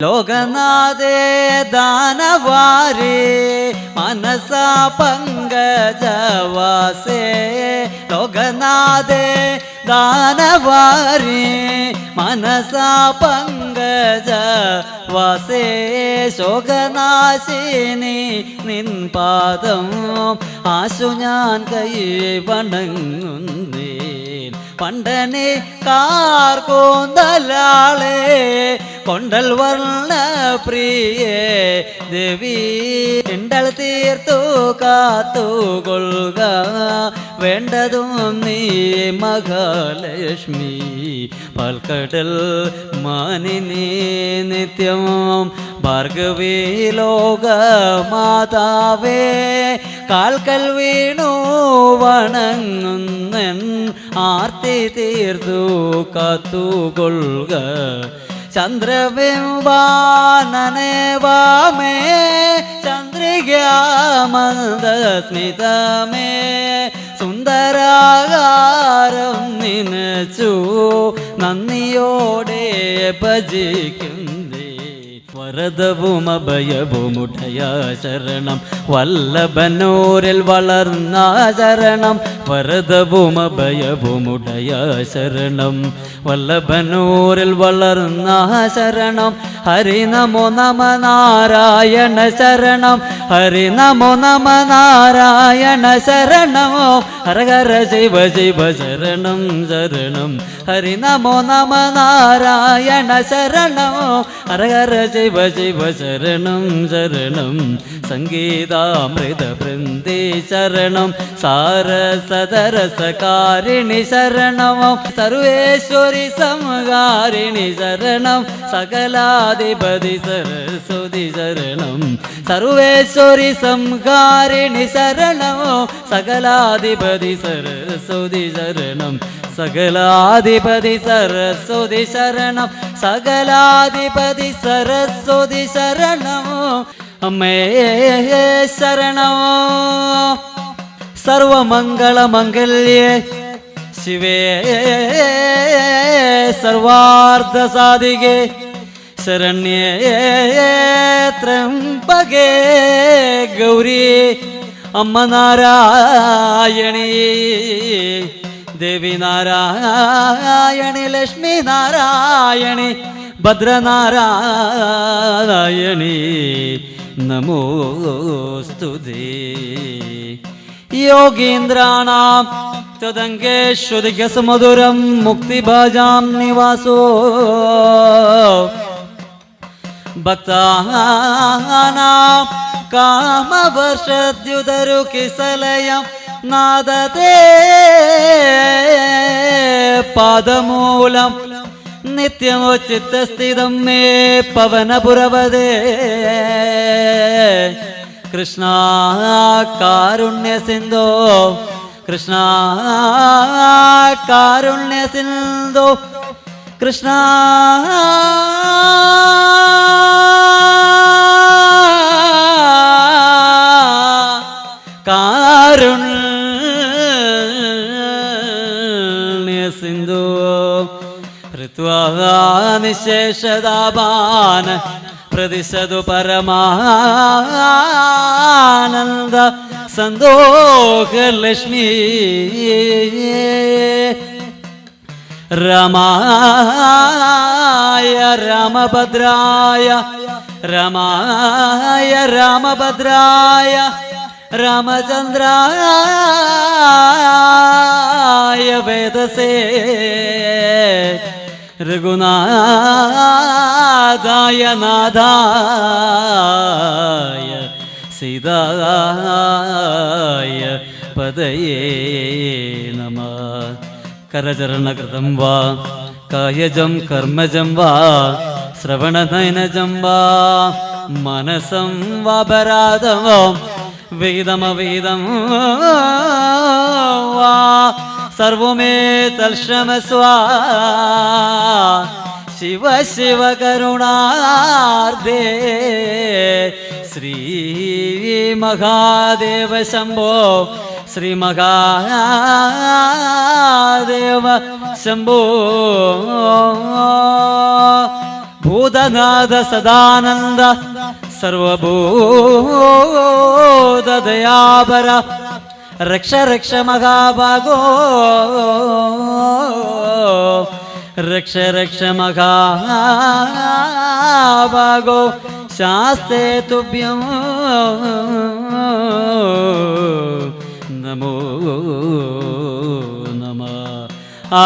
ലോകനാഥേ ദാനവാരേ മനസാ പങ്കജവാസേ ലോകനാഥേ ദാനവാരേ മനസാ പങ്കജവാസേ ശോകനാശിനി നിൻ പാദം ആശു ഞാൻ കൈ വണങ്ങുന്നേ പണ്ടനെ കാർക്കോന്തലാളെ കൊണ്ടൽ വർണ പ്രിയേ ദേവി എണ്ടൽ തീർത്തു കാത്തുകൊള്ളുക വേണ്ടതും നീ മഹാലക്ഷ്മി പാൽക്കടൽ മാനിനി നിത്യം ഭാർഗവീ ലോക മാതാവേ കാൽക്കൽ വീണു വണങ്ങുന്നൻ. ആർത്തി തീർത്തു കത്തുകൊള്ളുക ചന്ദ്രബിംബാനനെ വാമേ. ചന്ദ്രികാമന്ദസ്മിതമേ സുന്ദരാകാരം നിനച്ചു. നന്ദിയോടെ ഭജിക്കുന്നേ വരദവും അഭയവുമുടയ ശരണം. വല്ലഭനൂരിൽ വളർന്ന ശരണം. വരദവും അഭയവുമുടയ ശരണം. വല്ലഭനൂരിൽ വളർന്ന ശരണം. ഹരി നമോ നമ നാരായണ ശരണം. ഹരി നമോ നമ നാരായണ ശരണം ഹര ശിവ ശിവ ശരണം ശരണം. ഹരി നമോ നമ നാരായണ ശരണം ഹര ഹര ശിവ ശിവ ശരണം. ശരണം സംഗീതാമൃത വൃന്ദേ ശരണം. സാരസദരസകാരിണി ശരണമോ? സർവേശ്വരി സമകാരിണി ശരണം. സകലാധിപതി സരസ്വതി ശരണം. സർവേശ്വരി സംകാരിണി ശരണമോ? സകലാധിപതി സരസ്വതി ശരണം. സകലാധിപതി സരസ്വതി ശരണം. സകലാധിപതി സരസ്വതി ശരണമോ? അമ്മേ ശരണമോ? സർവമംഗളമംഗല്യേ ശിവേ സർവാർത്ഥ സാധികേ ശരണ്യേത്രംബകേ ഗൗരി അമ്മ നാരായണി ദേവി നാരായണി ലക്ഷ്മി നാരായണി ഭദ്രനാരായണി നമോസ്തുതേ. യോഗീന്ദ്രാണാം തദംഗേശ്വരികസുമധുരം മുക്തിഭാജാം നിവാസോ. ഭക്താനാം കാമവർഷദ്യുതരു കിസലയം നാദതേ പാദമൂലം നിത്യമോ ചിത്തസ്ഥിതം മേ പവനപുരവതേ. കൃഷ്ണ കാരുണ്യ സിന്ധോ കൃഷ്ണ കാരുണ്യ സിന്ധോ കൃഷ്ണ കാരുണ്യ സിന്ധു ഋത്വാ നിശേഷതാപാന പ്രതിശതു പരമാനന്ദ സന്തോഷലക്ഷ്മി. രമായ രാമഭദ്രായ രമായ രാമഭദ്രായ രാമചന്ദ്രായ വേദസേ രഘുനാഥായ നാഥായ സീതായ പദയേ നമ. കരചരണകൃതം വാ കായജം കർമ്മജം വാ ശ്രവണനയനജം വാ മനസം വാപരാധമോ വേദമവേദം സർവമേ തൽക്ഷമസ്വാ ശിവ ശിവ കരുണാർദേ ശ്രീ മഹാദേവ ശംഭോ ശ്രീ മഹാദേവ ശംഭോ ഭൂതനാഥ സദാനന്ദ സർവഭൂതദയാപര. രക്ഷ രക്ഷ മഹാഭാഗോ. രക്ഷ രക്ഷ മഹാഭാഗോ. ശാസ്തേ തുഭ്യം. നമോ നമ. ആ